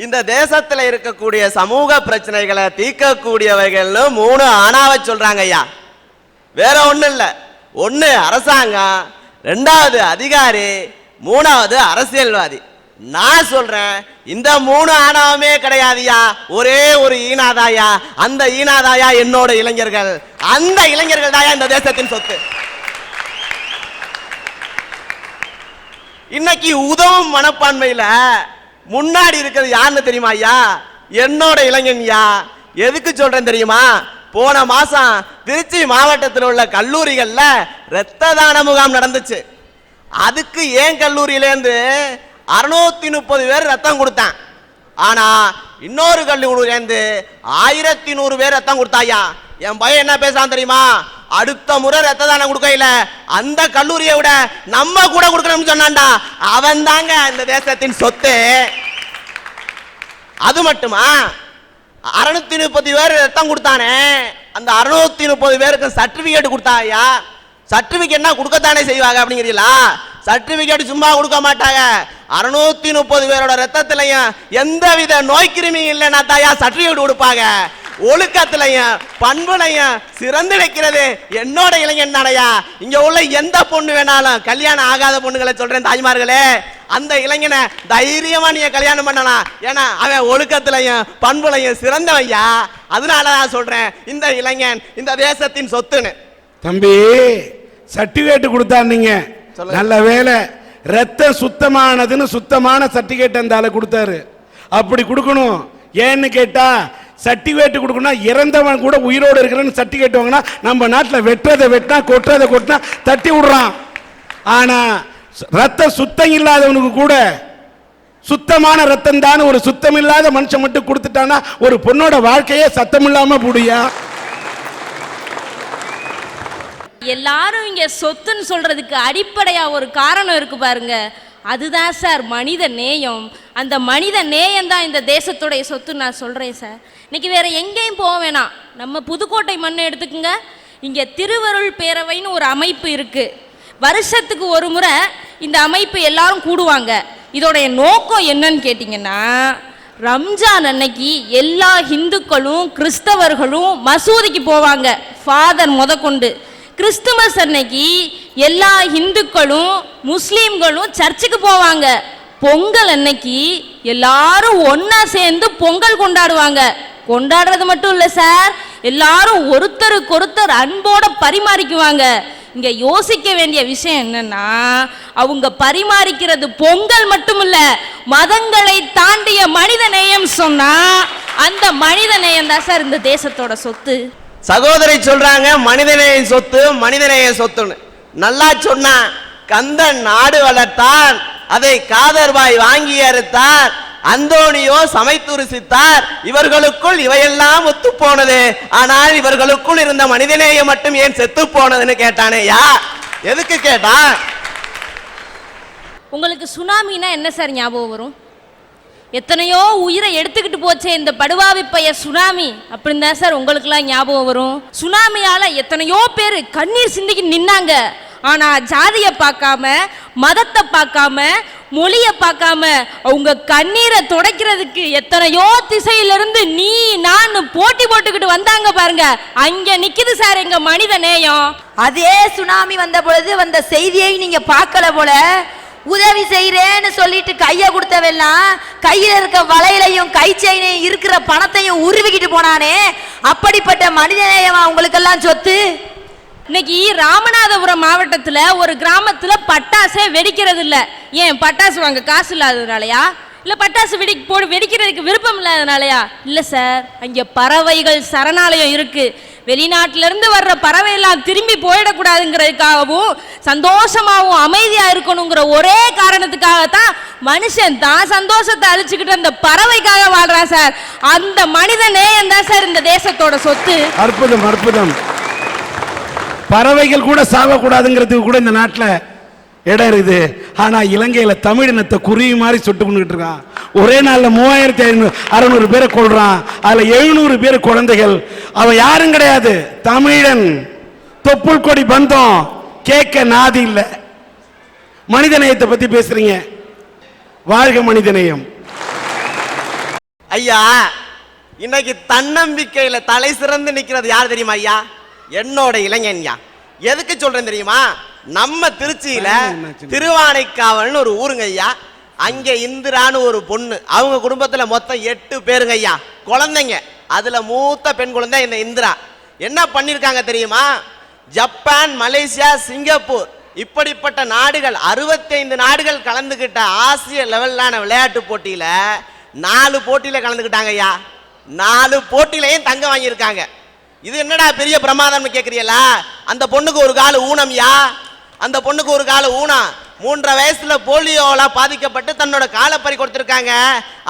இந்த தேசத்துல இருக்கக்கூடிய சமூக பிரச்சனைகளை தீர்க்கக்கூடியவைகள்னு மூணு ஆணாவை சொல்றாங்க ஐயா. வேற ஒன்றும் இல்ல. ஒன்று அரசாங்கம் ரெண்டாவது அதிகாரி மூணாவது அரசியல்வாதி. நான் சொல்றேன் இந்த மூணு ஆணவமே கிடையாதுயா ஒரே ஒரு ஈனாதாயா அந்த ஈனாதாயா என்னோட இளைஞர்கள். அந்த இளைஞர்கள் தாயா இந்த தேசத்தின் சொத்து. இன்னைக்கு உதவும் மனப்பான்மையில முன்னாடி இருக்கிறது யாருன்னு தெரியுமா ஐயா? என்னோட இளைஞன்யா? எதுக்கு சொல்றேன் தெரியுமா? போன மாசம் திருச்சி மாவட்டத்தில் உள்ள கல்லூரிகள்ல இரத்த தான முகாம் நடந்துச்சு. அதுக்கு ஏன் கல்லூரியிலேருந்து அறுநூத்தி முப்பது பேர் ரத்தம் கொடுத்தேன்? ஆனா இன்னொரு கல்லூரியிலேருந்து ஆயிரத்தி நூறு பேர் ரத்தம் கொடுத்தாயா என் பையன் என்ன பேசுறான் தெரியுமா? அடுத்த முறை ரத்த தானம் கொடுக்கையில அந்த கல்லூரியை விட நம்ம கூட கொடுக்கணும்னு சொன்னான்டா. அவன் தாங்க இந்த தேசத்தின் சொத்து. அது மட்டுமா? அறுநூத்தி முப்பது பேர் ரத்தம் கொடுத்தானே? அந்த அறுநூத்தி முப்பது பேருக்கு சர்டிபிகேட் கொடுத்தாயா சர்டிபிகேட்னா கொடுக்கத்தானே செய்வாங்க அப்படிங்கிறீங்களா? சர்டிபிகேட் சும்மா கொடுக்க மாட்டாங்க. அறுநூத்தி முப்பது பேரோட ரத்தத்திலையும் எந்தவித நோய் கிருமியும் இல்லைன்னா தாயா சர்டிபிகேட் கொடுப்பாங்க. ஒழுக்கத்திலையும் பண்புலையும் சிறந்து நிற்கிறது. என்னோட இளைஞன் தானையா இங்க உள்ள எந்த பொண்ணு வேணாலும் கல்யாணம் ஆகாத பொண்ணுகளை சொல்றேன் தாய்மார்களே. அந்த இளைஞனை தைரியமா நீங்க கல்யாணம் பண்ணலாம். ஏன்னா அவன் ஒழுக்கத்திலையும் பண்புலையும் சிறந்தவையா அதனால நான் சொல்றேன் இந்த இளைஞன் இந்த தேசத்தின் சொத்துன்னு. தம்பி சர்டிபிகேட் கொடுத்தாருங்க சொல்லுங்க. நல்ல வேலை. ரத்தம் சுத்தமானதுன்னு சுத்தமான சர்டிபிகேட் அந்த ஆளு கொடுத்தாரு. அப்படி கொடுக்கணும். ஏன்னு கேட்டா சர்டிஃபிகேட் கொடுக்கணும் இறந்தவன் கூட உயிரோடு இருக்கிறன்னு சர்டிஃபிகேட் வாங்கினா நம்ம நாட்டில் வெட்டுறதை வெட்டினா கொட்டுறதை கொட்டினா தட்டி விடுறான். ஆனால் ரத்தம் சுத்தம் இல்லாதவனுக்கு கூட சுத்தமான ரத்தம் தான் ஒரு சுத்தம் இல்லாத மனுஷன் மட்டும் கொடுத்துட்டானா ஒரு பொண்ணோட வாழ்க்கையே சத்தம் இல்லாம புடியா? எல்லாரும் இங்க சொத்துன்னு சொல்றதுக்கு அடிப்படையா ஒரு காரணம் இருக்கு பாருங்க. அதுதான் சார் மனித நேயம். அந்த மனித நேயம் தான் இந்த தேசத்துடைய சொத்து நான் சொல்கிறேன் சார் இன்னைக்கு வேறு எங்கேயும் போக வேணாம். நம்ம புதுக்கோட்டை மண்ணை எடுத்துக்கோங்க. இங்கே திருவருள் பேரவைன்னு ஒரு அமைப்பு இருக்குது வருஷத்துக்கு ஒரு முறை இந்த அமைப்பு எல்லாரும் கூடுவாங்க. இதோடைய நோக்கம் என்னன்னு கேட்டிங்கன்னா ரம்ஜான் அன்னைக்கு எல்லா இந்துக்களும் கிறிஸ்தவர்களும் மசூதிக்கு போவாங்க ஃபாதர் முதற்கொண்டு. கிறிஸ்துமஸ் அன்னைக்கு எல்லா இந்துக்களும் முஸ்லீம்களும் சர்ச்சுக்கு போவாங்க. பொங்கல் அன்னைக்கு எல்லாரும் ஒன்னா சேர்ந்து பொங்கல் கொண்டாடுவாங்க. கொண்டாடுறது மட்டும் இல்லை சார் எல்லாரும் ஒருத்தருக்கு ஒருத்தர் அன்போட பரிமாறிக்குவாங்க. இங்க யோசிக்க வேண்டிய விஷயம் என்னன்னா அவங்க பரிமாறிக்கிறது பொங்கல் மட்டும் இல்ல மதங்களை தாண்டிய மனித நேயம் சொன்னா அந்த மனித நேயம் தான் சார் இந்த தேசத்தோட சொத்து. சகோதரி சொல்றாங்க மனிதநேய சொத்து மனிதநேய சொத்துன்னு. நல்லா சொன்னா கந்தன் நாடு வளர்த்தான். அதை காதர்பாய் வாங்கி அறுத்தார் அந்தோனியோ சமைத்து ருசித்தார் இவர்களுக்குள் இவையெல்லாம் ஒத்து போனது ஆனால் இவர்களுக்குள் இருந்த மனிதநேயம் மட்டும் ஏன் செத்து போனதுன்னு கேட்டானே யா? எதுக்கு கேட்டான்? உங்களுக்கு சுனாமினா என்ன சார் ஞாபகம் வரும்? எத்தனையோ உயிரை எடுத்துக்கிட்டு போச்சே இந்த படுவாவி பைய சுனாமி. அப்படின்னு தான் சார் உங்களுக்குலாம் ஞாபகம் வரும். சுனாமியால எத்தனையோ பேர் கண்ணீர் சிந்திக்கு நின்னாங்க. ஆனால் ஜாதியை பார்க்காம மதத்தை பார்க்காம மொழியை பார்க்காம அவங்க கண்ணீரை துடைக்கிறதுக்கு எத்தனையோ திசையிலிருந்து நீ நான் போட்டி போட்டுக்கிட்டு வந்தாங்க பாருங்க. அங்க நிக்குது சார் எங்க மனித நேயம். அதே சுனாமி வந்த பொழுது வந்த செய்தியை நீங்க பார்க்கல போல. உதவி செய்யறேன்னு சொல்லிட்டு கைய கொடுத்தவெல்லாம் கையில இருக்க வளையலையும் கை செயினையும் இருக்கிற பணத்தையும் உருவிக்கிட்டு போனானே. அப்படிப்பட்ட மனிதநேயமா உங்களுக்கெல்லாம் சொத்து? இன்னைக்கு ராமநாதபுரம் மாவட்டத்தில் ஒரு கிராமத்தில் பட்டாசே வெடிக்கிறது இல்லை ஏன் பட்டாசு வாங்க காசு இல்லாததுனாலயா? இல்ல பட்டாசு வெடி போடு வெடிக்கிறதுக்கு விருப்பம் இல்லாதனாலயா இல்ல சார் அங்க பறவைகள் சரணாலயம் இருக்கு. வெளிநாட்டுல இருந்து வர்ற பறவை எல்லாம் திரும்பி போயிடக்கூடாதுங்கிறதுக்காகவும் சந்தோஷமாகவும் அமைதியா இருக்கணுங்கிற ஒரே காரணத்துக்காகத்தான் மனுஷன் தான் சந்தோஷத்தை அழிச்சுக்கிட்டு அந்த பறவைக்காக வாழ்றான் சார். அந்த மனித நேயம் தான் சார் இந்த தேசத்தோட சொத்து. அற்புதம் அற்புதம். பறவைகள் கூட சாகக்கூடாதுங்கிறதுக்கு கூட இந்த நாட்டில் இடம் இருக்குது. ஆனால் இலங்கையில் தமிழினத்தை குருவி மாதிரி சுட்டு கொண்டுகிட்டு இருக்கான். ஒரே நாளில் மூவாயிரத்தி ஐநூறு அறுநூறு பேரை கொள்றான் அதில் எழுநூறு பேர் குழந்தைகள். அவன் யாரும் கிடையாது. தமிழன். தொப்புள் கொடி பந்தம். கேட்க நாதி இல்லை. மனிதநேயத்தை பற்றி பேசுறீங்க. வாழ்க மனிதநேயம். ஐயா இன்னைக்கு தன்னம்பிக்கையில் தலை சிறந்து நிற்கிறது யார் தெரியுமா ஐயா? என்னோட இளைஞன்யா. எதுக்கு சொல்றேன் தெரியுமா? நம்ம திருச்சியில திருவானைக்காவல்னு ஒரு ஊருங்க ஐயா. அங்க இந்திரான்னு ஒரு பொண்ணு. அவங்க குடும்பத்துல மொத்தம் எட்டு பேருங்க ஐயா. குழந்தைங்க. அதுல மூத்த பெண் குழந்தை இந்த இந்திரா. என்ன பண்ணிருக்காங்க தெரியுமா? Japan Malaysia Singapore. இப்படிப்பட்ட நாடுகள் 65 நாடுகள் கலந்துகிட்ட ஆசிய லெவல்லான விளையாட்டு போட்டியில நாலு போட்டியில கலந்துக்கிட்டாங்க ஐயா. நாலு போட்டியிலையும் தங்கம் வாங்கியிருக்காங்க. இது என்னடா பெரிய பிரமாதம்னு கேக்குறீங்களா? அந்த பொண்ணுக்கு ஒரு கால ஊனம்யா? அந்த பொண்ணுக்கு ஒரு கால ஊனம் மூன்றரை வயசுல போலியோல பாதிக்கப்பட்டு தன்னோட காலை பறி கொடுத்துருக்காங்க.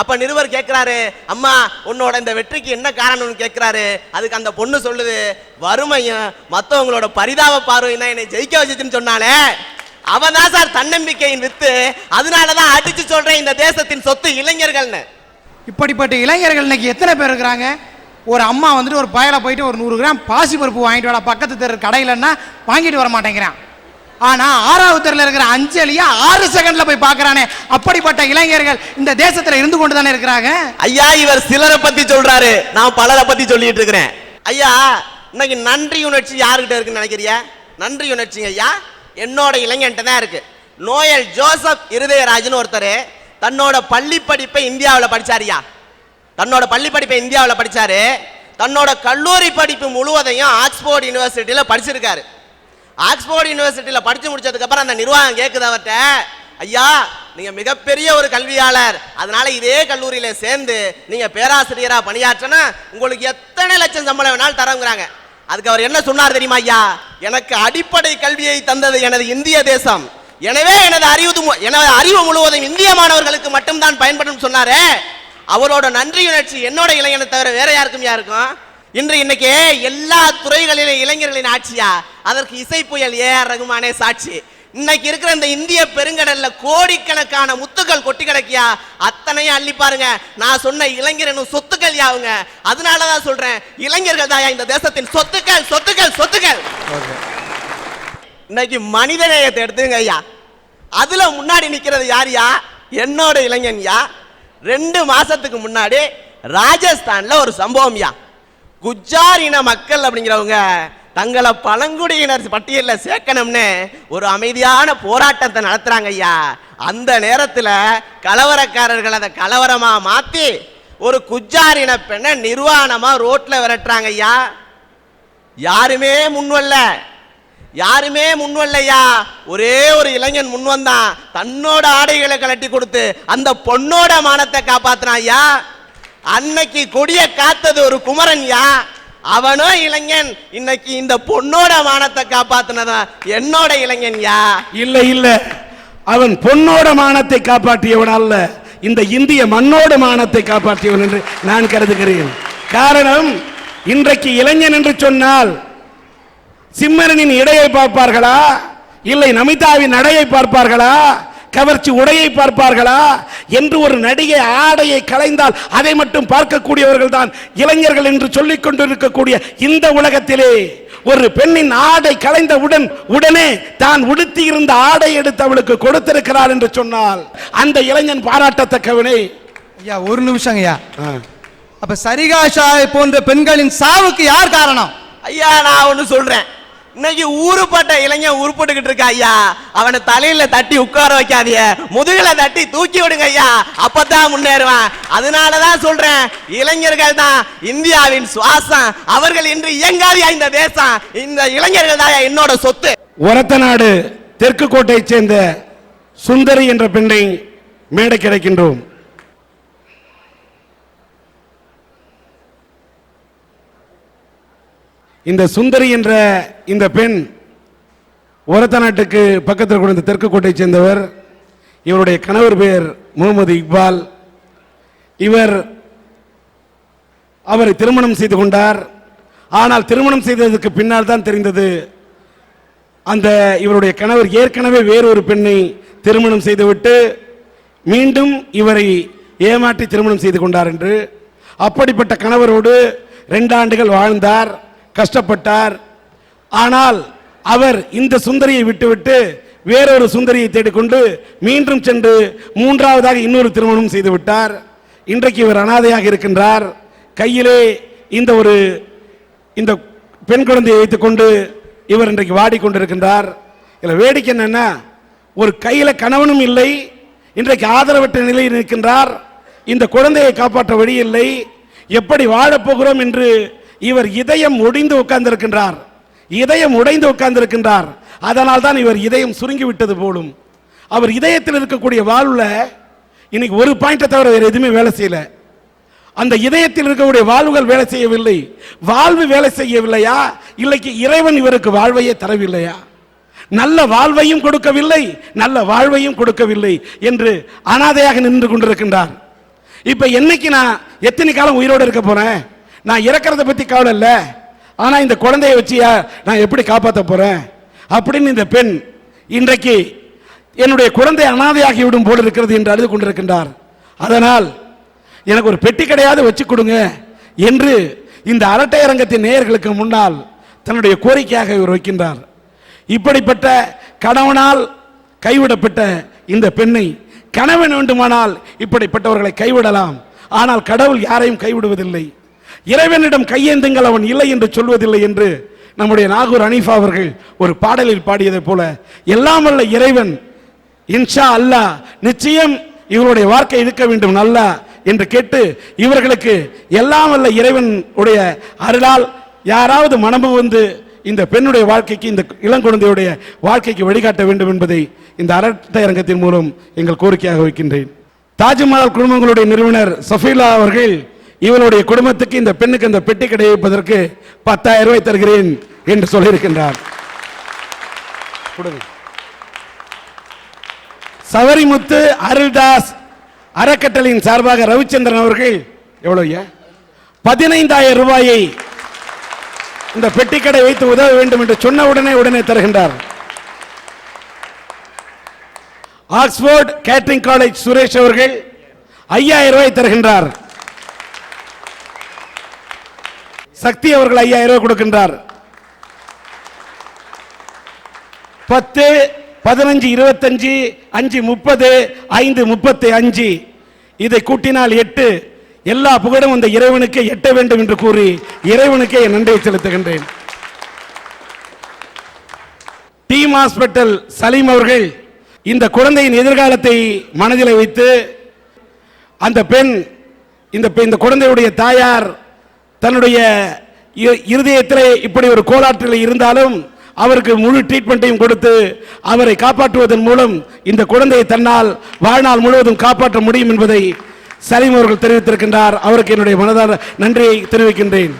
அப்ப நிருபர் கேட்கிறாரு அம்மா உன்னோட இந்த வெற்றிக்கு என்ன காரணம்னு கேட்கிறாரு அதுக்கு அந்த பொண்ணு சொல்லுது வறுமையும் மற்றவங்களோட பரிதாப பார்வையும் தான் என்னை ஜெயிக்க வச்சுச்சுன்னு சொன்னாலே அவன் தான் சார் தன்னம்பிக்கையின் வித்து. அதனால தான் அடிச்சு சொல்றேன் இந்த தேசத்தின் சொத்து இளைஞர்கள்னு. இப்படிப்பட்ட இளைஞர்கள் இன்னைக்கு எத்தனை பேர் இருக்கிறாங்க? ஒரு அம்மா வந்துட்டு ஒரு பயலை போயிட்டு ஒரு நூறு கிராம் பாசி பருப்பு வாங்கிட்டு வர பக்கத்து தெரு கடையிலன்னா வாங்கிட்டு வர மாட்டேங்கிறான். ஆனால் ஆறாவது தெருல இருக்கிற அஞ்சலியா ஆறு செகண்ட்ல போய் பார்க்கறானே. அப்படிப்பட்ட இளைஞர்கள் இந்த தேசத்துல இருந்து கொண்டு தானே இருக்கிறாங்க? ஐயா இவர் சிலரை பத்தி சொல்றாரு. நான் பலரை பத்தி சொல்லிட்டு இருக்கிறேன். ஐயா இன்னைக்கு நன்றி உணர்ச்சி யாருக்கிட்ட இருக்குன்னு நினைக்கிறியா நன்றி உணர்ச்சிங்க ஐயா. என்னோட இளைஞன்ட்ட தான் இருக்கு. நோயல் ஜோசப் இருதயராஜன் ஒருத்தர் தன்னோட பள்ளி படிப்பை இந்தியாவில் படிச்சாரியா தன்னோட பள்ளி படிப்பை இந்தியாவில் படித்தார் தன்னோட கல்லூரி படிப்பு முழுவதையும் ஆக்ஸ்போர்ட் யூனிவர்சிட்டியில் படிச்சிருக்காரு. ஆக்ஸ்போர்ட் யூனிவர்சிட்டியில் படித்து முடிச்சதுக்கப்புறம் அந்த நிர்வாகம் கேட்குது அவர்கிட்ட ஐயா நீங்கள் மிகப்பெரிய ஒரு கல்வியாளர். அதனால இதே கல்லூரியில் சேர்ந்து நீங்கள் பேராசிரியராக பணியாற்றினா உங்களுக்கு எத்தனை லட்சம் சம்பளம் வேணாலும் தரங்கிறாங்க. அதுக்கு அவர் என்ன சொன்னார் தெரியுமா ஐயா? எனக்கு அடிப்படை கல்வியை தந்தது எனது இந்திய தேசம். எனவே எனது அறிவு எனது அறிவு முழுவதும் இந்திய மாணவர்களுக்கு மட்டும்தான் பயன்படும் சொன்னாரே. அவரோட நன்றி உணர்ச்சி என்னோட இளைஞனை தவிர வேற யாருக்கும் யாருக்கும் இன்று இன்னைக்கு எல்லா துறைகளிலும் இளைஞர்களின் ஆட்சியா? அதற்கு இசை புயல் ஏ ஆர் ரகுமானே சாட்சி. இன்னைக்கு இருக்கிற இந்த இந்திய பெருங்கடல்ல கோடிக்கணக்கான முத்துக்கள் கொட்டி கிடக்கியா? அத்தனையும் அள்ளி பாருங்க. நான் சொன்ன இளைஞர் என்னும் சொத்துக்கள் யாவுங்க அதனாலதான் சொல்றேன். இளைஞர்கள் தான் இந்த தேசத்தின் சொத்துக்கள் சொத்துக்கள் சொத்துக்கள். இன்னைக்கு மனிதநேயத்தை எடுத்துங்க ஐயா. அதுல முன்னாடி நிக்கிறது யாருயா என்னோட இளைஞன்யா ரெண்டு மாசத்துக்கு முன்னாடி ராஜஸ்தான்ல ஒரு சம்பவம்யா குஜார் இன மக்கள் அப்படிங்கிறவங்க தங்களை பழங்குடியினர் பட்டியலில் சேர்க்கணும்னு ஒரு அமைதியான போராட்டத்தை நடத்துறாங்க ஐயா. அந்த நேரத்தில் கலவரக்காரர்கள் அதை கலவரமாக மாற்றி ஒரு குஜாரின பெண்ணை நிர்வாணமாக ரோட்டில் விரட்டுறாங்க ஐயா. யாருமே முன்வல்ல. யாருமே முன்வல்லையா ஒரே ஒரு இளைஞன் முன் வந்தான் தன்னோட ஆடைகளை கலட்டி கொடுத்து அந்த பொண்ணோட மானத்தை காப்பாத்தினான் ஐயா? அன்னைக்கு கொடிய காத்தது ஒரு குமரன் யா? அவனோ இளைஞன் இன்னைக்கு இந்த பொண்ணோட மானத்தை காப்பாத்தினதான் என்னோட இளைஞன் யா? இல்ல இல்ல. அவன் பொன்னோட மானத்தை காப்பாற்றியவன் அல்ல. இந்த இந்திய மண்ணோட மானத்தை காப்பாற்றியவன் என்று நான் கருதுகிறேன். காரணம் இன்றைக்கு இளைஞன் என்று சொன்னால் சிம்மரனின் இடையை பார்ப்பார்களா? இல்லை நமிதாவின் நடையை பார்ப்பார்களா? கவர்ச்சி உடையை பார்ப்பார்களா? என்று ஒரு நடிகை ஆடையை களைந்தால் அதை மட்டும் பார்க்கக்கூடியவர்கள் தான் இளைஞர்கள் என்று சொல்லிக் கொண்டிருக்கக்கூடிய இந்த உலகத்திலே ஒரு பெண்ணின் ஆடை களைந்தவுடன் உடனே தான் உடுத்தி இருந்த ஆடை எடுத்து அவளுக்கு கொடுத்திருக்கிறார் என்று சொன்னால் அந்த இளைஞன் பாராட்டத்தக்கவனே. ஐயா ஒரு நிமிஷம் ஐயா. அப்ப சரிகாஷா போன்ற பெண்களின் சாவுக்கு யார் காரணம்? ஐயா நான் ஒண்ணு சொல்றேன். இன்னைக்கு ஊறுபட்ட இளைஞன் உருப்பட்டுக்கிட்டு இருக்க ஐயா? அவனை தலையில தட்டி உட்கார வைக்காதிய முதுகுல தட்டி தூக்கி விடுங்க ஐயா. அப்பதான் முன்னேறுவான். அதனாலதான் சொல்றேன் இளைஞர்கள் தான் இந்தியாவின் சுவாசம். அவர்கள் இன்று இயங்காதியா இந்த தேசம்? இந்த இளைஞர்கள் தான் என்னோட சொத்து. ஒரத்த நாடு தெற்கு கோட்டையைச் சேர்ந்த சுந்தரி என்ற பெண்ணை மேடை கிடைக்கின்றோம் இந்த சுந்தரி என்ற இந்த பெண் ஒரத்த நாட்டுக்கு பக்கத்தில் கொண்ட தெற்கு கோட்டையைச் சேர்ந்தவர். இவருடைய கணவர் பெயர் முகமது இக்பால். இவர் அவரை திருமணம் செய்து கொண்டார். ஆனால் திருமணம் செய்ததற்கு பின்னால் தான் தெரிந்தது அந்த இவருடைய கணவர் ஏற்கனவே வேறொரு பெண்ணை திருமணம் செய்துவிட்டு மீண்டும் இவரை ஏமாற்றி திருமணம் செய்து கொண்டார் என்று. அப்படிப்பட்ட கணவரோடு ரெண்டு ஆண்டுகள் வாழ்ந்தார். கஷ்டப்பட்டார். ஆனால் அவர் இந்த சுந்தரியை விட்டுவிட்டு வேறொரு சுந்தரியை தேடிக்கொண்டு மீண்டும் சென்று மூன்றாவதாக இன்னொரு திருமணம் செய்துவிட்டார். இன்றைக்கு இவர் அனாதையாக இருக்கின்றார். கையிலே இந்த ஒரு இந்த பெண் குழந்தையை வைத்துக்கொண்டு இவர் இன்றைக்கு வாடிக்கொண்டிருக்கின்றார். இதில் வேடிக்கை என்னென்னா ஒரு கையில் கணவனும் இல்லை இன்றைக்கு ஆதரவற்ற நிலையில் நிற்கின்றார் இந்த குழந்தையை காப்பாற்ற வழி இல்லை. எப்படி வாழப்போகிறோம் என்று இவர் இதயம் ஒடிந்து உட்கார்ந்திருக்கின்றார். இதயம் உடைந்து உட்கார்ந்திருக்கின்றார். அதனால் தான் இவர் இதயம் சுருங்கி விட்டது போலும். அவர் இதயத்தில் இருக்கக்கூடிய வாழ்வில் இன்னைக்கு ஒரு பாயிண்ட்டை தவிர வேறு எதுவுமே வேலை செய்யல. அந்த இதயத்தில் இருக்கக்கூடிய வாழ்வுகள் வேலை செய்யவில்லை. வாழ்வு வேலை செய்யவில்லையா? இல்லைக்கு இறைவன் இவருக்கு வாழ்வையே தரவில்லையா? நல்ல வாழ்வையும் கொடுக்கவில்லை நல்ல வாழ்வையும் கொடுக்கவில்லை என்று அனாதையாக நின்று கொண்டிருக்கின்றார். இப்போ என்னைக்கு நான் எத்தனை காலம் உயிரோடு இருக்க போறேன்? நான் இறக்கிறத பற்றி கவலை இல்லை. ஆனால் இந்த குழந்தையை வச்சியா நான் எப்படி காப்பாற்ற போகிறேன் அப்படின்னு இந்த பெண் இன்றைக்கு என்னுடைய குழந்தை அனாதையாகி விடும் போல் இருக்கிறது என்று அழுது கொண்டிருக்கின்றார். அதனால் எனக்கு ஒரு பெட்டி கிடையாது வச்சு கொடுங்க என்று இந்த அரட்டை அரங்கத்தின் நேயர்களுக்கு முன்னால் தன்னுடைய கோரிக்கையாக இவர் வைக்கின்றார். இப்படிப்பட்ட கணவனால் கைவிடப்பட்ட இந்த பெண்ணை கணவன் வேண்டுமானால் இப்படிப்பட்டவர்களை கைவிடலாம். ஆனால் கடவுள் யாரையும் கைவிடுவதில்லை. இறைவனிடம் கையேந்துங்கள் அவன் இல்லை என்று சொல்வதில்லை என்று நம்முடைய நாகூர் அனீஃபா அவர்கள் ஒரு பாடலில் பாடியதைப் போல எல்லாம் அல்ல இறைவன் இன்ஷா அல்லாஹ் நிச்சயம் இவருடைய வாழ்க்கை இருக்க வேண்டும் நல்லா என்று கேட்டு இவர்களுக்கு எல்லாம் அல்ல இறைவன் உடைய அருளால் யாராவது மனமு வந்து இந்த பெண்ணுடைய வாழ்க்கைக்கு இந்த இளங்குழந்தையுடைய வாழ்க்கைக்கு வழிகாட்ட வேண்டும் என்பதை இந்த அரட்டரங்கத்தின் மூலம் எங்கள் கோரிக்கையாக வைக்கின்றேன். தாஜ்மஹால் குடும்பங்களுடைய நிறுவனர் சஃபீலா அவர்கள் இவருடைய குடும்பத்துக்கு இந்த பெண்ணுக்கு அந்த பெட்டி கடை வைப்பதற்கு பத்தாயிரம் ரூபாய் தருகிறேன் என்று சொல்லியிருக்கின்றார். சவரிமுத்து அருள்தாஸ் அறக்கட்டளையின் சார்பாக ரவிச்சந்திரன் அவர்கள் எவ்வளவு பதினைந்தாயிரம் ரூபாயை இந்த பெட்டிக்கடை வைத்து உதவ வேண்டும் என்று சொன்ன உடனே உடனே தருகின்றார். ஆக்ஸ்போர்ட் கேட்டரிங் காலேஜ் சுரேஷ் அவர்கள் ஐயாயிரம் ரூபாய் தருகின்றார். சக்தி அவர்கள் ஐயாயிரம் ரூபாய் கொடுக்கின்றார். பத்து பதினஞ்சு இருபத்தஞ்சு அஞ்சு முப்பது ஐந்து முப்பத்தி அஞ்சு. இதை கூட்டினால் எட்டு. எல்லா புகழும் அந்த இறைவனுக்கு எட்ட வேண்டும் என்று கூறி இறைவனுக்கே என் நன்றியை செலுத்துகின்றேன். டீம் ஹாஸ்பிட்டல் சலீம் அவர்கள் இந்த குழந்தையின் எதிர்காலத்தை மனதில் வைத்து அந்த பெண் இந்த இந்த குழந்தையுடைய தாயார் தன்னுடைய இ- இப்படி ஒரு கோலாற்றில் இருந்தாலும் அவருக்கு முழு ட்ரீட்மெண்ட்டையும் கொடுத்து அவரை காப்பாற்றுவதன் மூலம் இந்த குழந்தையை தன்னால் வாழ்நாள் முழுவதும் காப்பாற்ற முடியும் என்பதை சலீம் அவர்கள் தெரிவித்திருக்கின்றார். அவருக்கு என்னுடைய மனதார நன்றியை தெரிவிக்கின்றேன்.